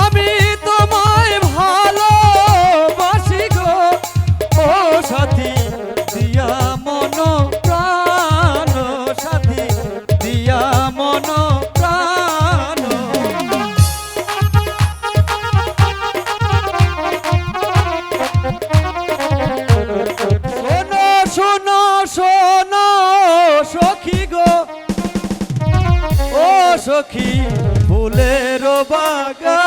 আমি তোমায় ভালোবাসি গো। ও সাথী, দিয়া মন প্রাণ সাথী, দিয়া মন প্রাণ শোনো শোনো শোনো গো। ও সখী ফুলের বাগা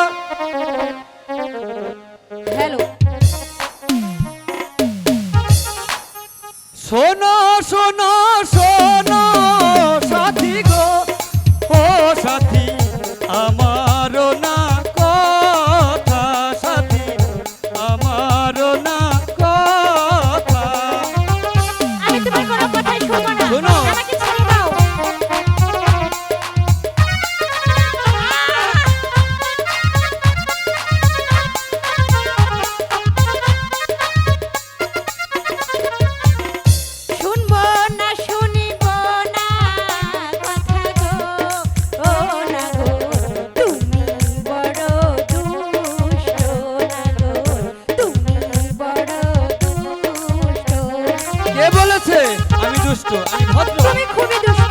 শোনো শোনো শোনো সাথী গো ও সাথী আমার কে বলেছে? আমি দুষ্ট আমি ভদ্র। তুমি খুবই দুষ্ট।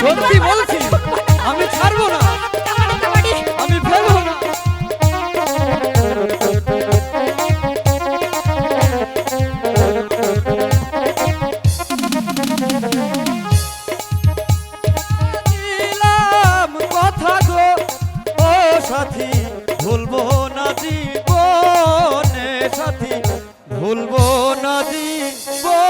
সত্যি বলছি আমি ছাড়বো না। আমি ভুলবো না জীবনে সাথী ভুলবো না জীবন।